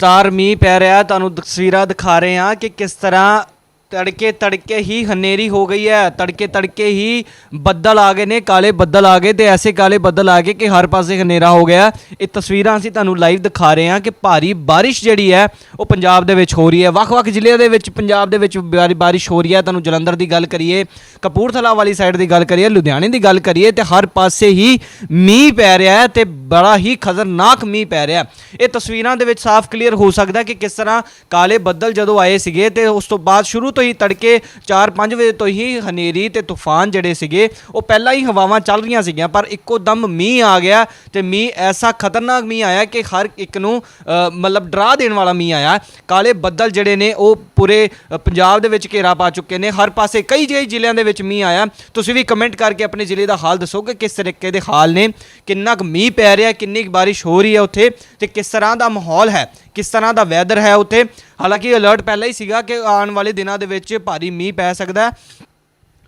ਲਗਾਤਾਰ ਮੀਂਹ ਪੈ ਰਿਹਾ ਤੁਹਾਨੂੰ ਤਸਵੀਰਾਂ ਦਿਖਾ ਰਹੇ ਹਾਂ ਕਿ ਕਿਸ ਤਰ੍ਹਾਂ ਤੜਕੇ ਤੜਕੇ ਹੀ ਹਨੇਰੀ ਹੋ ਗਈ ਹੈ। ਤੜਕੇ ਤੜਕੇ ਹੀ ਬੱਦਲ ਆ ਗਏ ਨੇ, ਕਾਲੇ ਬੱਦਲ ਆ ਗਏ ਤੇ ਐਸੇ ਕਾਲੇ ਬੱਦਲ ਆ ਗਏ ਕਿ ਹਰ ਪਾਸੇ ਹਨੇਰਾ ਹੋ ਗਿਆ। ਇਹ ਤਸਵੀਰਾਂ ਅਸੀਂ ਤੁਹਾਨੂੰ ਲਾਈਵ ਦਿਖਾ ਰਹੇ ਹਾਂ ਕਿ ਭਾਰੀ ਬਾਰਿਸ਼ ਜਿਹੜੀ ਹੈ, ਉਹ ਪੰਜਾਬ ਦੇ ਵਿੱਚ ਹੋ ਰਹੀ ਹੈ। ਵੱਖ-ਵੱਖ ਜ਼ਿਲ੍ਹਿਆਂ ਦੇ ਵਿੱਚ, ਪੰਜਾਬ ਦੇ ਵਿੱਚ ਬਾਰੀ- ਬਾਰਿਸ਼ ਹੋ ਰਹੀ ਹੈ। ਤੁਹਾਨੂੰ ਜਲੰਧਰ ਦੀ ਗੱਲ ਕਰੀਏ, ਕਪੂਰਥਲਾ ਵਾਲੀ ਸਾਈਡ ਦੀ ਗੱਲ ਕਰੀਏ, ਲੁਧਿਆਣੇ ਦੀ ਗੱਲ ਕਰੀਏ ਤੇ ਹਰ ਪਾਸੇ ਹੀ ਮੀਂਹ ਪੈ ਰਿਹਾ ਹੈ ਤੇ ਬੜਾ ਹੀ ਖਤਰਨਾਕ ਮੀਂਹ ਪੈ ਰਿਹਾ ਇਹ ਤਸਵੀਰਾਂ ਦੇ ਵਿੱਚ ਸਾਫ਼ ਕਲੀਅਰ ਹੋ ਸਕਦਾ ਕਿ ਕਿਸ ਤਰ੍ਹਾਂ ਕਾਲੇ ਬੱਦਲ ਜਦੋਂ ਆਏ ਸੀਗੇ ਤੇ ਉਸ ਤੋਂ ਬਾਅਦ ਸ਼ੁਰੂ ਤੋਂ ਹੀ ਤੜਕੇ 4-5 ਵਜੇ ਤੋਂ ਹੀ ਹਨੇਰੀ ਤੇ ਤੂਫਾਨ ਜਿਹੜੇ ਸੀਗੇ, ਉਹ ਪਹਿਲਾਂ ਹੀ ਹਵਾਵਾਂ ਚੱਲ ਰਹੀਆਂ ਸੀਗੀਆਂ, ਪਰ ਇੱਕੋ ਦਮ ਮੀਂਹ ਆ ਗਿਆ ਤੇ ਮੀਂਹ ਐਸਾ ਖਤਰਨਾਕ ਮੀਂਹ ਆਇਆ ਕਿ ਹਰ ਇੱਕ ਨੂੰ ਮਤਲਬ ਡਰਾ ਦੇਣ ਵਾਲਾ ਮੀਂਹ ਆਇਆ। ਕਾਲੇ ਬੱਦਲ ਜਿਹੜੇ ਨੇ, ਉਹ ਪੂਰੇ ਪੰਜਾਬ ਦੇ ਵਿੱਚ ਘੇਰਾ ਪਾ ਚੁੱਕੇ ਨੇ। ਹਰ ਪਾਸੇ ਕਈ ਜਿਹੇ ਜ਼ਿਲ੍ਹਿਆਂ ਦੇ ਵਿੱਚ ਮੀਂਹ ਆਇਆ। ਤੁਸੀਂ ਵੀ ਕਮੈਂਟ ਕਰਕੇ ਆਪਣੇ ਜ਼ਿਲ੍ਹੇ ਦਾ ਹਾਲ ਦੱਸੋ ਕਿ ਕਿਸ ਤਰੀਕੇ ਦੇ ਹਾਲ ਨੇ, ਕਿੰਨਾ ਕੁ ਮੀਂਹ ਪੈ ਰਿਹਾ, ਕਿੰਨੀ ਕੁ ਬਾਰਿਸ਼ ਹੋ ਰਹੀ ਹੈ ਉੱਥੇ ਤੇ ਕਿਸ ਤਰ੍ਹਾਂ ਦਾ ਮਾਹੌਲ ਹੈ। ਕਿਸ ਤਰ੍ਹਾਂ ਦਾ ਵੈਦਰ ਹੈ ਉੱਥੇ? ਹਾਲਾਂਕਿ ਅਲਰਟ ਪਹਿਲਾਂ ਹੀ ਸੀਗਾ ਕਿ ਆਉਣ ਵਾਲੇ ਦਿਨਾਂ ਦੇ ਵਿੱਚ ਭਾਰੀ ਮੀਂਹ ਪੈ ਸਕਦਾ ਹੈ।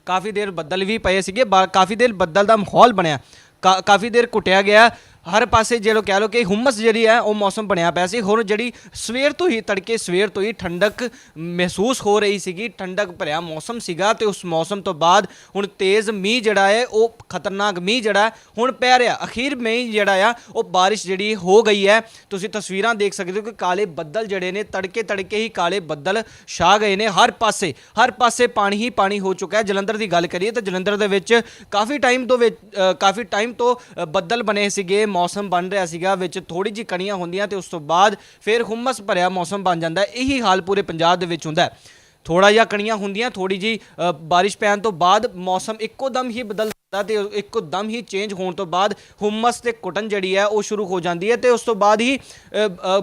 ਕਾਫੀ ਦੇਰ ਬੱਦਲ ਵੀ ਪਏ ਸੀਗੇ, ਬਾ- ਕਾਫੀ ਦੇਰ ਬੱਦਲ ਦਾ ਮਾਹੌਲ ਬਣਿਆ। ਕਾ- ਕਾਫੀ ਦੇਰ ਕੁੱਟਿਆ ਗਿਆ। ਹਰ ਪਾਸੇ ਜਿਹੜੋ ਕਹਿ ਲੋ ਕਿ ਹੁਮਸ ਜਿਹੜੀ ਹੈ, ਉਹ ਮੌਸਮ ਬਣਿਆ ਪਿਆ ਸੀ। ਹੁਣ ਜਿਹੜੀ ਸਵੇਰ ਤੋਂ ਹੀ ਤੜਕੇ, ਸਵੇਰ ਤੋਂ ਹੀ ਠੰਡਕ ਮਹਿਸੂਸ ਹੋ ਰਹੀ ਸੀਗੀ, ਠੰਡਕ ਭਰਿਆ ਮੌਸਮ ਸੀਗਾ ਤੇ ਉਸ ਮੌਸਮ ਤੋਂ ਬਾਅਦ ਹੁਣ ਤੇਜ਼ ਮੀਂਹ ਜਿਹੜਾ ਹੈ, ਉਹ ਖਤਰਨਾਕ ਮੀਂਹ ਜਿਹੜਾ ਹੁਣ ਪੈ ਰਿਹਾ। ਅਖੀਰ ਮੀਂਹ ਜਿਹੜਾ ਆ, ਉਹ ਬਾਰਿਸ਼ ਜਿਹੜੀ ਹੋ ਗਈ ਹੈ। ਤੁਸੀਂ ਤਸਵੀਰਾਂ ਦੇਖ ਸਕਦੇ ਹੋ ਕਿ ਕਾਲੇ ਬੱਦਲ ਜਿਹੜੇ ਨੇ, ਤੜਕੇ ਤੜਕੇ ਹੀ ਕਾਲੇ ਬੱਦਲ ਛਾ ਗਏ ਨੇ ਹਰ ਪਾਸੇ। ਹਰ ਪਾਸੇ ਪਾਣੀ ਹੀ ਪਾਣੀ ਹੋ ਚੁੱਕਾ ਹੈ। ਜਲੰਧਰ ਦੀ ਗੱਲ ਕਰੀਏ ਤਾਂ ਜਲੰਧਰ ਦੇ ਵਿੱਚ ਕਾਫੀ ਟਾਈਮ ਤੋਂ ਵਿੱਚ ਕਾਫੀ ਟਾਈਮ ਤੋਂ ਬੱਦਲ ਬਣੇ ਸੀਗੇ। ਮੌਸਮ ਬਣ ਰਿਹਾ ਸੀਗਾ, ਵਿੱਚ ਥੋੜੀ ਜਿਹੀ ਕਣੀਆਂ ਹੁੰਦੀਆਂ ਤੇ ਉਸ ਤੋਂ ਬਾਅਦ ਫਿਰ ਹੁਮਸ ਭਰਿਆ ਮੌਸਮ ਬਣ ਜਾਂਦਾ ਇਹੀ ਹਾਲ ਪੂਰੇ ਪੰਜਾਬ ਦੇ ਵਿੱਚ ਹੁੰਦਾ ਹੈ। ਥੋੜਾ ਜਿਹਾ ਕਣੀਆਂ ਹੁੰਦੀਆਂ ਥੋੜੀ ਜੀ ਬਾਰਿਸ਼ ਪੈਣ ਤੋਂ ਬਾਅਦ ਮੌਸਮ ਇੱਕੋ ਦਮ ਹੀ ਬਦਲ ਜਾਂਦਾ ਤੇ ਇੱਕੋ ਦਮ ਹੀ ਚੇਂਜ ਹੋਣ ਤੋਂ ਬਾਅਦ ਹੁਮਸ ਤੇ ਕੁਟਨ ਜਿਹੜੀ ਹੈ ਉਹ ਸ਼ੁਰੂ ਹੋ ਜਾਂਦੀ ਹੈ ਤੇ ਉਸ ਤੋਂ ਬਾਅਦ ਹੀ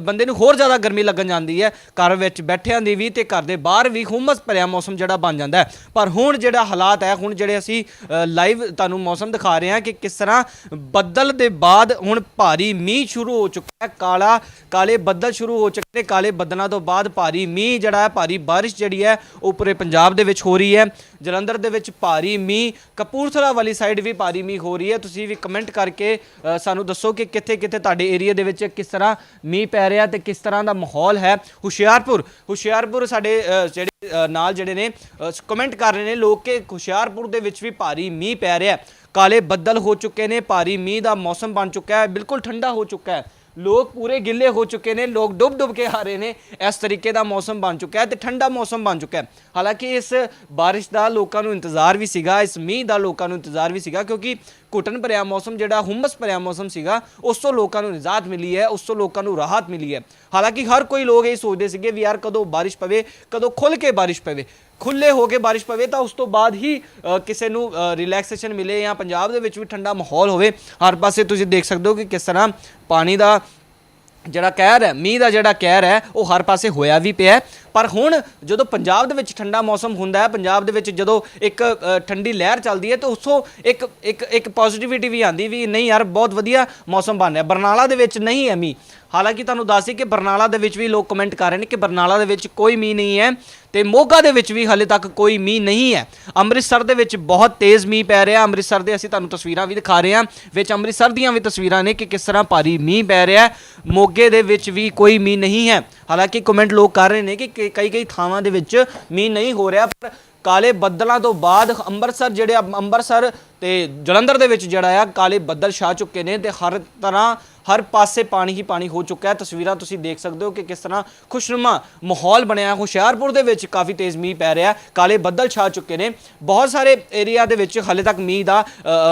ਬੰਦੇ ਨੂੰ ਹੋਰ ਜ਼ਿਆਦਾ ਗਰਮੀ ਲੱਗਣ ਜਾਂਦੀ ਹੈ। ਘਰ ਵਿੱਚ ਬੈਠਿਆਂ ਦੀ ਵੀ ਤੇ ਘਰ ਦੇ ਬਾਹਰ ਵੀ ਹੁਮਸ ਭਰਿਆ ਮੌਸਮ ਜਿਹੜਾ ਬਣ ਜਾਂਦਾ ਹੈ। ਪਰ ਹੁਣ ਜਿਹੜਾ ਹਾਲਾਤ ਹੈ, ਹੁਣ ਜਿਹੜੇ ਅਸੀਂ ਲਾਈਵ ਤੁਹਾਨੂੰ ਮੌਸਮ ਦਿਖਾ ਰਹੇ ਹਾਂ ਕਿ ਕਿਸ ਤਰ੍ਹਾਂ ਬੱਦਲ ਦੇ ਬਾਅਦ ਹੁਣ ਭਾਰੀ ਮੀਂਹ ਸ਼ੁਰੂ ਹੋ ਚੁੱਕਾ ਹੈ। ਕਾਲਾ, ਕਾਲੇ ਬੱਦਲ ਸ਼ੁਰੂ ਹੋ ਚੁੱਕੇ ਨੇ। ਕਾਲੇ ਬੱਦਲਾਂ ਤੋਂ ਬਾਅਦ ਭਾਰੀ ਮੀਂਹ ਜਿਹੜਾ ਹੈ, ਭਾਰੀ ਬਾਰਿਸ਼ ਜਿਹੜੀ ਹੈ ਉਹ ਪੂਰੇ ਪੰਜਾਬ ਦੇ ਵਿੱਚ ਹੋ ਰਹੀ ਹੈ। ਜਲੰਧਰ ਦੇ ਵਿੱਚ ਭਾਰੀ ਮੀਂਹ, ਕਪੂਰਥਲਾ ਵਾਲੀ ਸਾਈਡ ਵੀ ਭਾਰੀ ਮੀਂਹ ਹੋ ਰਹੀ ਹੈ। ਤੁਸੀਂ ਵੀ ਕਮੈਂਟ ਕਰਕੇ ਸਾਨੂੰ ਦੱਸੋ ਕਿ ਕਿੱਥੇ ਕਿੱਥੇ ਤੁਹਾਡੇ ਏਰੀਆ ਦੇ ਵਿੱਚ ਕਿਸ ਤਰ੍ਹਾਂ ਮੀਂਹ ਪੈ ਰਿਹਾ ਤੇ ਕਿਸ ਤਰ੍ਹਾਂ ਦਾ ਮਾਹੌਲ ਹੈ। ਹੁਸ਼ਿਆਰਪੁਰ ਹੁਸ਼ਿਆਰਪੁਰ ਸਾਡੇ ਜਿਹੜੇ ਨਾਲ ਜਿਹੜੇ ਨੇ ਕਮੈਂਟ ਕਰ ਰਹੇ ਨੇ ਲੋਕ ਕਿ ਹੁਸ਼ਿਆਰਪੁਰ ਦੇ ਵਿੱਚ ਵੀ ਭਾਰੀ ਮੀਂਹ ਪੈ ਰਿਹਾ ਕਾਲੇ ਬੱਦਲ ਹੋ ਚੁੱਕੇ ਨੇ, ਭਾਰੀ ਮੀਂਹ ਦਾ ਮੌਸਮ ਬਣ ਚੁੱਕਾ ਹੈ, ਬਿਲਕੁਲ ਠੰਡਾ ਹੋ ਚੁੱਕਾ ਹੈ। ਲੋਕ ਪੂਰੇ ਗਿੱਲੇ ਹੋ ਚੁੱਕੇ ਨੇ, ਲੋਕ ਡੁੱਬ ਡੁੱਬ ਕੇ ਆ ਰਹੇ ਨੇ, ਇਸ ਤਰੀਕੇ ਦਾ ਮੌਸਮ ਬਣ ਚੁੱਕਾ ਹੈ ਤੇ ਠੰਡਾ ਮੌਸਮ ਬਣ ਚੁੱਕਾ ਹੈ। ਹਾਲਾਂਕਿ ਇਸ ਬਾਰਿਸ਼ ਦਾ ਲੋਕਾਂ ਨੂੰ ਇੰਤਜ਼ਾਰ ਵੀ ਸੀਗਾ, ਇਸ ਮੀਂਹ ਦਾ ਲੋਕਾਂ ਨੂੰ ਇੰਤਜ਼ਾਰ ਵੀ ਸੀਗਾ, ਕਿਉਂਕਿ ਘੁਟਨ ਭਰਿਆ ਮੌਸਮ ਜਿਹੜਾ, ਹੁਮਸ ਭਰਿਆ ਮੌਸਮ ਸੀਗਾ, ਉਸ ਤੋਂ ਲੋਕਾਂ ਨੂੰ ਨਿਜਾਤ ਮਿਲੀ ਹੈ, ਉਸ ਤੋਂ ਲੋਕਾਂ ਨੂੰ ਰਾਹਤ ਮਿਲੀ ਹੈ। ਹਾਲਾਂਕਿ ਹਰ ਕੋਈ ਲੋਕ ਇਹ ਸੋਚਦੇ ਸੀਗੇ ਵੀ ਯਾਰ ਕਦੋਂ ਬਾਰਿਸ਼ ਪਵੇ, ਕਦੋਂ ਖੁੱਲ ਕੇ ਬਾਰਿਸ਼ ਪਵੇ। ਖੁੱਲੇ ਹੋ ਕੇ ਬਾਰਿਸ਼ ਪਵੇ ਤਾਂ ਉਸ ਤੋਂ ਬਾਅਦ ਹੀ ਅ, ਕਿਸੇ ਨੂੰ ਰਿਲੈਕਸੇਸ਼ਨ ਮਿਲੇ ਜਾਂ ਪੰਜਾਬ ਦੇ ਵਿੱਚ ਵੀ ਠੰਡਾ ਮਾਹੌਲ ਹੋਵੇ। ਹਰ ਪਾਸੇ ਤੁਸੀਂ ਦੇਖ ਸਕਦੇ ਹੋ ਕਿ ਕਿਸ ਤਰ੍ਹਾਂ ਪਾਣੀ ਦਾ ਜਿਹੜਾ ਕਹਿਰ ਹੈ ਮੀਂਹ ਦਾ ਜਿਹੜਾ ਕਹਿਰ ਹੈ ਉਹ ਹਰ ਪਾਸੇ ਹੋਇਆ ਵੀ ਪਿਆ ਪਰ ਹੁਣ ਜਦੋਂ ਪੰਜਾਬ ਦੇ ਵਿੱਚ ਠੰਡਾ ਮੌਸਮ ਹੁੰਦਾ ਹੈ, ਪੰਜਾਬ ਦੇ ਵਿੱਚ ਜਦੋਂ ਇੱਕ ਠੰਡੀ ਲਹਿਰ ਚੱਲਦੀ ਹੈ, ਤਾਂ ਉਸੋਂ ਇੱਕ ਇੱਕ ਇੱਕ ਪੋਜ਼ਿਟਿਵਿਟੀ ਵੀ ਆਂਦੀ ਵੀ ਨਹੀਂ ਯਾਰ ਬਹੁਤ ਵਧੀਆ ਮੌਸਮ ਬਣ ਰਿਹਾ। ਬਰਨਾਲਾ ਦੇ ਵਿੱਚ ਨਹੀਂ ਹੈ ਮੀਂਹ। ਹਾਲਾਂਕਿ ਤੁਹਾਨੂੰ ਦੱਸ ਕਿ ਬਰਨਾਲਾ ਦੇ ਵਿੱਚ ਵੀ ਲੋਕ ਕਮੈਂਟ ਕਰ ਰਹੇ ਨੇ ਕਿ ਬਰਨਾਲਾ ਦੇ ਵਿੱਚ ਕੋਈ ਮੀਂਹ ਨਹੀਂ ਹੈ ਤੇ ਮੋਗਾ ਦੇ ਵਿੱਚ ਵੀ ਹਾਲੇ ਤੱਕ ਕੋਈ ਮੀਂਹ ਨਹੀਂ ਹੈ। ਅੰਮ੍ਰਿਤਸਰ ਦੇ ਵਿੱਚ ਬਹੁਤ ਤੇਜ਼ ਮੀਂਹ ਪੈ ਰਿਹਾ। ਅੰਮ੍ਰਿਤਸਰ ਦੇ ਅਸੀਂ ਤੁਹਾਨੂੰ ਤਸਵੀਰਾਂ ਵੀ ਦਿਖਾ ਰਹੇ ਹਾਂ। ਵਿੱਚ ਅੰਮ੍ਰਿਤਸਰ ਦੀਆਂ ਵੀ ਤਸਵੀਰਾਂ ਨੇ ਕਿ ਕਿਸ ਤਰ੍ਹਾਂ ਭਾਰੀ ਮੀਂਹ ਪੈ ਰਿਹਾ ਮੋਗੇ ਦੇ ਵਿੱਚ ਵੀ ਕੋਈ ਮੀਂਹ ਨਹੀਂ ਹੈ। ਹਾਲਾਂਕਿ ਕਮੈਂਟ ਲੋਕ ਕਰ ਰਹੇ ਨੇ ਕਿ ਕਈ ਕਈ ਕਈ ਥਾਵਾਂ ਦੇ ਵਿੱਚ ਮੀਂਹ ਨਹੀਂ ਹੋ ਰਿਹਾ, ਪਰ ਕਾਲੇ ਬੱਦਲਾਂ ਤੋਂ ਬਾਅਦ ਅੰਮ੍ਰਿਤਸਰ ਜਿਹੜੇ ਅੰਮ੍ਰਿਤਸਰ ਤੇ ਜਲੰਧਰ ਦੇ ਵਿੱਚ ਜਿਹੜਾ ਆ, ਕਾਲੇ ਬੱਦਲ ਛਾ ਚੁੱਕੇ ਨੇ ਤੇ ਹਰ ਤਰ੍ਹਾਂ ਹਰ ਪਾਸੇ ਪਾਣੀ ਹੀ ਪਾਣੀ ਹੋ ਚੁੱਕਾ ਹੈ। ਤਸਵੀਰਾਂ ਤੁਸੀਂ ਦੇਖ ਸਕਦੇ ਹੋ ਕਿ ਕਿਸ ਤਰ੍ਹਾਂ ਖੁਸ਼ਨੁਮਾ ਮਾਹੌਲ ਬਣਿਆ। ਹੁਸ਼ਿਆਰਪੁਰ ਦੇ ਵਿੱਚ ਕਾਫੀ ਤੇਜ਼ ਮੀਂਹ ਪੈ ਰਿਹਾ ਕਾਲੇ ਬੱਦਲ ਛਾ ਚੁੱਕੇ ਨੇ। ਬਹੁਤ ਸਾਰੇ ਏਰੀਆ ਦੇ ਵਿੱਚ ਹਲੇ ਤੱਕ ਮੀਂਹ ਦਾ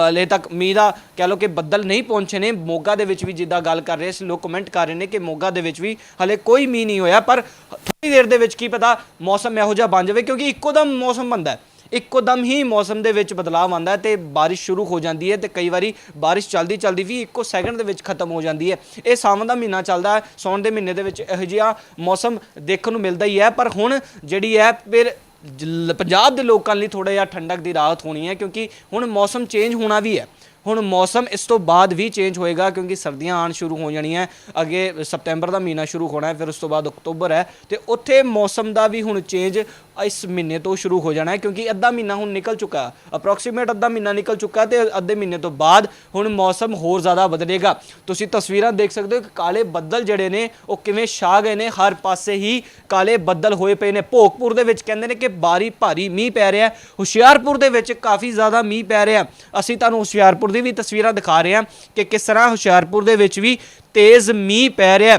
ਹਲੇ ਤੱਕ ਮੀਂਹ ਦਾ ਕਹਿ ਲਓ ਕਿ ਬੱਦਲ ਨਹੀਂ ਪਹੁੰਚੇ ਨੇ। ਮੋਗਾ ਦੇ ਵਿੱਚ ਵੀ ਜਿੱਦਾਂ ਗੱਲ ਕਰ ਰਹੇ ਸੀ, ਲੋਕ ਕਮੈਂਟ ਕਰ ਰਹੇ ਨੇ ਕਿ ਮੋਗਾ ਦੇ ਵਿੱਚ ਵੀ ਹਲੇ ਕੋਈ ਮੀਂਹ ਨਹੀਂ ਹੋਇਆ। ਪਰ ਥੋੜੀ ਦੇਰ ਦੇ ਵਿੱਚ ਕੀ ਪਤਾ ਮੌਸਮ ਇਹੋ ਜਿਹਾ ਬਣ ਜਾਵੇ ਕਿਉਂਕਿ ਇੱਕੋ ਦਮ ਮੌਸਮ ਬਣਦਾ ਹੈ। ਇੱਕੋ ਦਮ ਹੀ ਮੌਸਮ ਦੇ ਵਿੱਚ ਬਦਲਾਅ ਆਉਂਦਾ ਹੈ ਤੇ ਬਾਰਿਸ਼ ਸ਼ੁਰੂ ਹੋ ਜਾਂਦੀ ਹੈ ਤੇ ਕਈ ਵਾਰੀ ਬਾਰਿਸ਼ ਚਲਦੀ ਚਲਦੀ ਵੀ ਇੱਕੋ ਸੈਕਿੰਡ ਦੇ ਵਿੱਚ ਖਤਮ ਹੋ ਜਾਂਦੀ ਹੈ। ਇਹ ਸਾਵਣ ਦਾ ਮਹੀਨਾ ਚੱਲਦਾ ਹੈ ਸੌਣ ਦੇ ਮਹੀਨੇ ਦੇ ਵਿੱਚ ਇਹੋ ਜਿਹਾ ਮੌਸਮ ਦੇਖਣ ਨੂੰ ਮਿਲਦਾ ਹੀ ਹੈ। ਪਰ ਹੁਣ ਜਿਹੜੀ ਹੈ, ਫਿਰ ਜ- ਪੰਜਾਬ ਦੇ ਲੋਕਾਂ ਲਈ ਥੋੜਾ ਜਿਹਾ ਠੰਡਕ ਦੀ ਰਾਹਤ ਹੋਣੀ ਹੈ ਕਿਉਂਕਿ ਹੁਣ ਮੌਸਮ ਚੇਂਜ ਹੋਣਾ ਵੀ ਹੈ। ਹੁਣ ਮੌਸਮ ਇਸ ਤੋਂ ਬਾਅਦ ਵੀ ਚੇਂਜ ਹੋਏਗਾ ਕਿਉਂਕਿ ਸਰਦੀਆਂ ਆਉਣ ਸ਼ੁਰੂ ਹੋ ਜਾਣੀਆਂ ਅੱਗੇ ਸਪਟੈਂਬਰ ਦਾ ਮਹੀਨਾ ਸ਼ੁਰੂ ਹੋਣਾ ਹੈ, ਫਿਰ ਉਸ ਤੋਂ ਬਾਅਦ ਅਕਤੂਬਰ ਹੈ ਤੇ ਉੱਥੇ ਮੌਸਮ ਦਾ ਵੀ ਹੁਣ ਚੇਂਜ ਇਸ ਮਹੀਨੇ ਤੋਂ ਸ਼ੁਰੂ ਹੋ ਜਾਣਾ ਹੈ, ਕਿਉਂਕਿ ਅੱਧਾ ਮਹੀਨਾ ਹੁਣ ਨਿਕਲ ਚੁੱਕਾ ਅਪਰੋਕਸੀਮੇਟ ਅੱਧਾ ਮਹੀਨਾ ਨਿਕਲ ਚੁੱਕਾ ਹੈ ਤੇ ਅੱਧੇ ਮਹੀਨੇ ਤੋਂ ਬਾਅਦ ਹੁਣ ਮੌਸਮ ਹੋਰ ਜ਼ਿਆਦਾ ਬਦਲੇਗਾ ਤੁਸੀਂ ਤਸਵੀਰਾਂ ਦੇਖ ਸਕਦੇ ਹੋ ਕਿ ਕਾਲੇ ਬੱਦਲ ਜਿਹੜੇ ਨੇ, ਉਹ ਕਿਵੇਂ ਛਾ ਗਏ ਨੇ। ਹਰ ਪਾਸੇ ਹੀ ਕਾਲੇ ਬੱਦਲ ਹੋਏ ਪਏ ਨੇ। ਭੋਗਪੁਰ ਦੇ ਵਿੱਚ ਕਹਿੰਦੇ ਨੇ ਕਿ ਬਾਰੀ ਭਾਰੀ ਮੀਂਹ ਪੈ ਰਿਹਾ ਹੁਸ਼ਿਆਰਪੁਰ ਦੇ ਵਿੱਚ ਕਾਫੀ ਜ਼ਿਆਦਾ ਮੀਂਹ ਪੈ ਰਿਹਾ ਅਸੀਂ ਤੁਹਾਨੂੰ ਹੁਸ਼ਿਆਰਪੁਰ ਦੀ ਵੀ ਤਸਵੀਰਾਂ ਦਿਖਾ ਰਹੇ ਹਾਂ ਕਿ ਕਿਸ ਤਰ੍ਹਾਂ ਹੁਸ਼ਿਆਰਪੁਰ ਦੇ ਵਿੱਚ ਵੀ ਤੇਜ਼ ਮੀਂਹ ਪੈ ਰਿਹਾ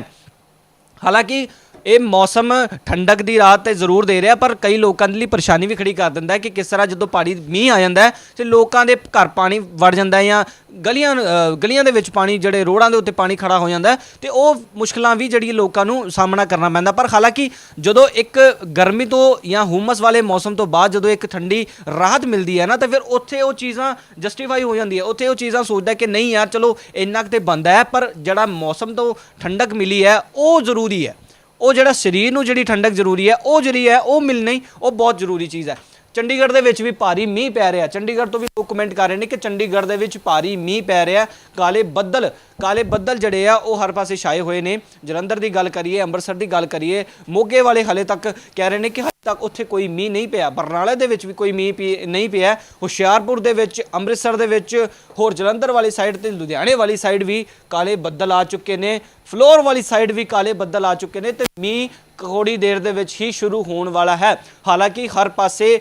ਹਾਲਾਂਕਿ ਇਹ ਮੌਸਮ ਠੰਡਕ ਦੀ ਰਾਤ ਤੇ ਜ਼ਰੂਰ ਦੇ ਰਿਹਾ ਪਰ ਕਈ ਲੋਕਾਂ ਦੇ ਲਈ ਪਰੇਸ਼ਾਨੀ ਵੀ ਖੜੀ ਕਰ ਦਿੰਦਾ ਹੈ ਕਿ ਕਿਸ ਤਰ੍ਹਾਂ ਜਦੋਂ ਪਹਾੜੀ ਮੀਂਹ ਆ ਜਾਂਦਾ ਹੈ ਤੇ ਲੋਕਾਂ ਦੇ ਘਰ ਪਾਣੀ ਵੜ ਜਾਂਦਾ ਹੈ ਜਾਂ ਗਲੀਆਂ ਅ, ਗਲੀਆਂ ਦੇ ਵਿੱਚ ਪਾਣੀ ਜਿਹੜੇ ਰੋਡਾਂ ਦੇ ਉੱਤੇ ਪਾਣੀ ਖੜਾ ਹੋ ਜਾਂਦਾ ਹੈ ਤੇ ਉਹ ਮੁਸ਼ਕਲਾਂ ਵੀ ਜਿਹੜੀ ਲੋਕਾਂ ਨੂੰ ਸਾਹਮਣਾ ਕਰਨਾ ਪੈਂਦਾ। ਪਰ ਹਾਲਾਂਕਿ ਜਦੋਂ ਇੱਕ ਗਰਮੀ ਤੋਂ ਜਾਂ ਹੁਮਸ ਵਾਲੇ ਮੌਸਮ ਤੋਂ ਬਾਅਦ ਜਦੋਂ ਇੱਕ ਠੰਡੀ ਰਾਹਤ ਮਿਲਦੀ ਹੈ ਨਾ ਤਾਂ ਫਿਰ ਉੱਥੇ ਉਹ ਚੀਜ਼ਾਂ ਜਸਟੀਫਾਈ ਹੋ ਜਾਂਦੀ ਹੈ। ਉੱਥੇ ਉਹ ਚੀਜ਼ਾਂ ਸੋਚਦਾ ਕਿ ਨਹੀਂ ਯਾਰ ਚਲੋ ਇੰਨਾ ਕੁ ਤੇ ਬੰਦਾ ਹੈ ਪਰ ਜਿਹੜਾ ਮੌਸਮ ਤੋਂ ਠੰਡਕ ਮਿਲੀ ਹੈ ਉਹ ਜ਼ਰੂਰੀ ਹੈ। ਉਹ ਜਿਹੜਾ ਸਰੀਰ ਨੂੰ ਜਿਹੜੀ ਠੰਡਕ ਜ਼ਰੂਰੀ ਹੈ, ਉਹ ਜਿਹੜੀ ਹੈ, ਉਹ ਮਿਲਣੀ, ਉਹ ਬਹੁਤ ਜ਼ਰੂਰੀ ਚੀਜ਼ ਹੈ। ਚੰਡੀਗੜ੍ਹ ਦੇ ਵਿੱਚ ਵੀ ਭਾਰੀ ਮੀਂਹ ਪੈ ਰਿਹਾ। ਚੰਡੀਗੜ੍ਹ ਤੋਂ ਵੀ ਲੋਕ ਕਮੈਂਟ ਕਰ ਰਹੇ ਨੇ ਕਿ ਚੰਡੀਗੜ੍ਹ ਦੇ ਵਿੱਚ ਭਾਰੀ ਮੀਂਹ ਪੈ ਰਿਹਾ। ਕਾਲੇ ਬੱਦਲ ਕਾਲੇ ਬੱਦਲ ਜਿਹੜੇ ਆ, ਉਹ ਹਰ ਪਾਸੇ ਛਾਏ ਹੋਏ ਨੇ। ਜਲੰਧਰ ਦੀ ਗੱਲ ਕਰੀਏ, ਅੰਮ੍ਰਿਤਸਰ ਦੀ ਗੱਲ ਕਰੀਏ, ਮੋਗੇ ਵਾਲੇ ਹਲੇ ਤੱਕ ਕਹਿ ਰਹੇ ਨੇ ਕਿ ਹਲੇ ਤੱਕ ਉੱਥੇ ਕੋਈ ਮੀਂਹ ਨਹੀਂ ਪਿਆ। ਬਰਨਾਲੇ ਦੇ ਵਿੱਚ ਵੀ ਕੋਈ ਮੀਂਹ ਪੀ- ਨਹੀਂ ਪਿਆ। ਹੁਸ਼ਿਆਰਪੁਰ ਦੇ ਵਿੱਚ, ਅੰਮ੍ਰਿਤਸਰ ਦੇ ਵਿੱਚ, ਹੋਰ ਜਲੰਧਰ ਵਾਲੀ ਸਾਈਡ ਤੇ ਲੁਧਿਆਣੇ ਵਾਲੀ ਸਾਈਡ ਵੀ ਕਾਲੇ ਬੱਦਲ ਆ ਚੁੱਕੇ ਨੇ। ਫਲੋਰ ਵਾਲੀ ਸਾਈਡ ਵੀ ਕਾਲੇ ਬੱਦਲ ਆ ਚੁੱਕੇ ਨੇ ਤੇ ਮੀਂਹ ਥੋੜੀ ਦੇਰ ਦੇ ਵਿੱਚ ਹੀ ਸ਼ੁਰੂ ਹੋਣ ਵਾਲਾ ਹੈ। ਹਾਲਾਂਕਿ ਹਰ ਪਾਸੇ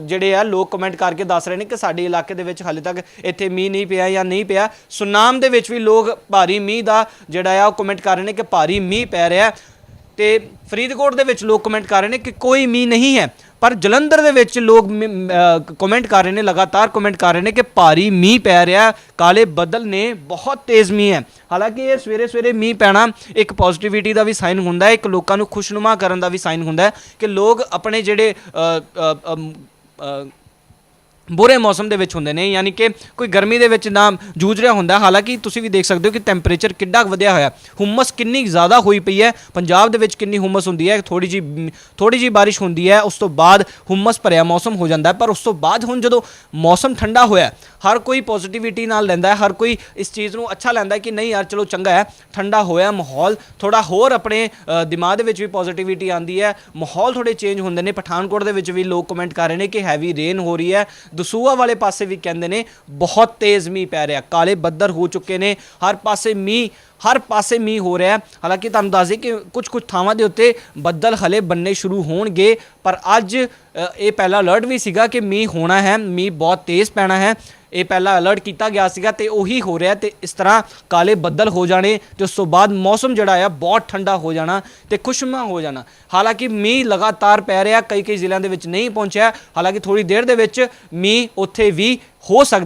ਜਿਹੜੇ ਆ, ਲੋਕ ਕਮੈਂਟ ਕਰਕੇ ਦੱਸ ਰਹੇ ਨੇ ਕਿ ਸਾਡੇ ਇਲਾਕੇ ਦੇ ਵਿੱਚ ਹਾਲੇ ਤੱਕ ਇੱਥੇ ਮੀਂਹ ਨਹੀਂ ਪਿਆ ਜਾਂ ਨਹੀਂ ਪਿਆ। ਸੁਨਾਮ ਦੇ ਵਿੱਚ ਵੀ ਲੋਕ ਭਾਰੀ ਮੀਂਹ ਦਾ ਜਿਹੜਾ ਆ, ਉਹ ਕਮੈਂਟ ਕਰ ਰਹੇ ਨੇ ਕਿ ਭਾਰੀ ਮੀਂਹ ਪੈ ਰਿਹਾ। ਤੇ ਫਰੀਦਕੋਟ ਦੇ ਵਿੱਚ ਲੋਕ ਕਮੈਂਟ ਕਰ ਰਹੇ ਨੇ ਕਿ ਕੋਈ ਮੀਂਹ ਨਹੀਂ ਹੈ, ਪਰ ਜਲੰਧਰ ਦੇ ਵਿੱਚ ਲੋਕ ਕਮੈਂਟ ਕਰ ਰਹੇ ਨੇ, ਲਗਾਤਾਰ ਕਮੈਂਟ ਕਰ ਰਹੇ ਨੇ ਕਿ ਭਾਰੀ ਮੀਂਹ ਪੈ ਰਿਹਾ ਕਾਲੇ ਬੱਦਲ ਨੇ ਬਹੁਤ ਤੇਜ਼ ਮੀਂਹ ਹੈ। ਹਾਲਾਂਕਿ ਇਹ ਸਵੇਰੇ ਸਵੇਰੇ ਮੀਂਹ ਪੈਣਾ ਇੱਕ ਪੋਜ਼ਿਟਿਵਿਟੀ ਦਾ ਵੀ ਸਾਈਨ ਹੁੰਦਾ ਹੈ, ਇੱਕ ਲੋਕਾਂ ਨੂੰ ਖੁਸ਼ਨੁਮਾ ਕਰਨ ਦਾ ਵੀ ਸਾਈਨ ਹੁੰਦਾ ਹੈ ਕਿ ਲੋਕ ਆਪਣੇ ਜਿਹੜੇ ਬੁਰੇ ਮੌਸਮ ਦੇ ਵਿੱਚ ਹੁੰਦੇ ਨੇ, ਯਾਨੀ ਕਿ ਕੋਈ ਗਰਮੀ ਦੇ ਵਿੱਚ ਨਾ ਜੂਝ ਰਿਹਾ ਹੁੰਦਾ। ਹਾਲਾਂਕਿ ਤੁਸੀਂ ਵੀ ਦੇਖ ਸਕਦੇ ਹੋ ਕਿ ਟੈਂਪਰੇਚਰ ਕਿੰਨਾ ਕੁ ਵਧਿਆ ਹੋਇਆ। ਹੁਮਸ ਕਿੰਨੀ ਜ਼ਿਆਦਾ ਹੋਈ ਪਈ ਹੈ। ਪੰਜਾਬ ਦੇ ਵਿੱਚ ਕਿੰਨੀ ਹੁਮਸ ਹੁੰਦੀ ਹੈ। ਥੋੜੀ ਜੀ ਥੋੜੀ ਜੀ ਬਾਰਿਸ਼ ਹੁੰਦੀ ਹੈ। ਉਸ ਤੋਂ ਬਾਅਦ ਹੁਮਸ ਭਰਿਆ ਮੌਸਮ ਹੋ ਜਾਂਦਾ ਪਰ ਉਸ ਤੋਂ ਬਾਅਦ ਹੁਣ ਜਦੋਂ ਮੌਸਮ ਠੰਡਾ ਹੋਇਆ ਹਰ ਕੋਈ ਪੋਜ਼ਿਟਿਵਿਟੀ ਨਾਲ ਲੈਂਦਾ ਹੈ। ਹਰ ਕੋਈ ਇਸ ਚੀਜ਼ ਨੂੰ ਅੱਛਾ ਲੈਂਦਾ ਕਿ ਨਹੀਂ ਯਾਰ, ਚਲੋ ਚੰਗਾ ਹੈ। ਠੰਡਾ ਹੋਇਆ ਮਾਹੌਲ ਥੋੜਾ ਹੋਰ ਆਪਣੇ ਦਿਮਾਗ ਦੇ ਵਿੱਚ ਵੀ ਪੋਜ਼ਿਟਿਵਿਟੀ ਆਂਦੀ ਹੈ। ਮਾਹੌਲ ਥੋੜੇ ਚੇਂਜ ਹੁੰਦੇ ਨੇ। ਪਠਾਨਕੋਟ ਦੇ ਵਿੱਚ ਵੀ ਲੋਕ ਕਮੈਂਟ ਕਰ ਰਹੇ ਨੇ ਕਿ ਹੈਵੀ ਰੇਨ ਹੋ ਰਹੀ ਹੈ। ਦਸੂਆ ਵਾਲੇ ਪਾਸੇ ਵੀ ਕਹਿੰਦੇ ਨੇ, ਬਹੁਤ ਤੇਜ਼ ਮੀਂਹ ਪੈ ਰਿਹਾ, ਕਾਲੇ ਬੱਦਲ ਹੋ ਚੁੱਕੇ ਨੇ, ਹਰ ਪਾਸੇ ਮੀਂਹ, ਹਰ ਪਾਸੇ ਮੀਂਹ ਹੋ ਰਿਹਾ ਹੈ। ਹਾਲਾਂਕਿ ਤੁਹਾਨੂੰ ਦੱਸ ਦਈਏ ਕਿ ਕੁਝ ਕੁਝ ਥਾਵਾਂ ਦੇ ਉੱਤੇ ਬੱਦਲ ਹਲੇ ਬੰਨੇ ਸ਼ੁਰੂ ਹੋਣਗੇ, ਪਰ ਅੱਜ ਇਹ ਪਹਿਲਾ ਅਲਰਟ ਵੀ ਸੀਗਾ ਕਿ ਮੀਂਹ ਹੋਣਾ ਹੈ, ਮੀਂਹ ਬਹੁਤ ਤੇਜ਼ ਪੈਣਾ ਹੈ। ਇਹ ਪਹਿਲਾਂ ਅਲਰਟ ਕੀਤਾ ਗਿਆ ਸੀਗਾ ਤੇ ਉਹੀ ਹੋ ਰਿਹਾ ਤੇ ਇਸ ਤਰ੍ਹਾਂ ਕਾਲੇ ਬੱਦਲ ਹੋ ਜਾਣੇ ਤੇ ਉਸ ਤੋਂ ਬਾਅਦ ਮੌਸਮ ਜਿਹੜਾ ਆ ਬਹੁਤ ਠੰਡਾ ਹੋ ਜਾਣਾ ਤੇ ਖੁਸ਼ਮਾ ਹੋ ਜਾਣਾ। ਹਾਲਾਂਕਿ ਮੀਂਹ ਲਗਾਤਾਰ ਪੈ ਰਿਹਾ ਕਈ ਕਈ ਜ਼ਿਲ੍ਹਿਆਂ ਦੇ ਵਿੱਚ ਨਹੀਂ ਪਹੁੰਚਿਆ, ਹਾਲਾਂਕਿ ਥੋੜੀ ਦੇਰ ਦੇ ਵਿੱਚ ਮੀਂਹ ਉੱਥੇ ਵੀ ਹੋ ਸਕਦਾ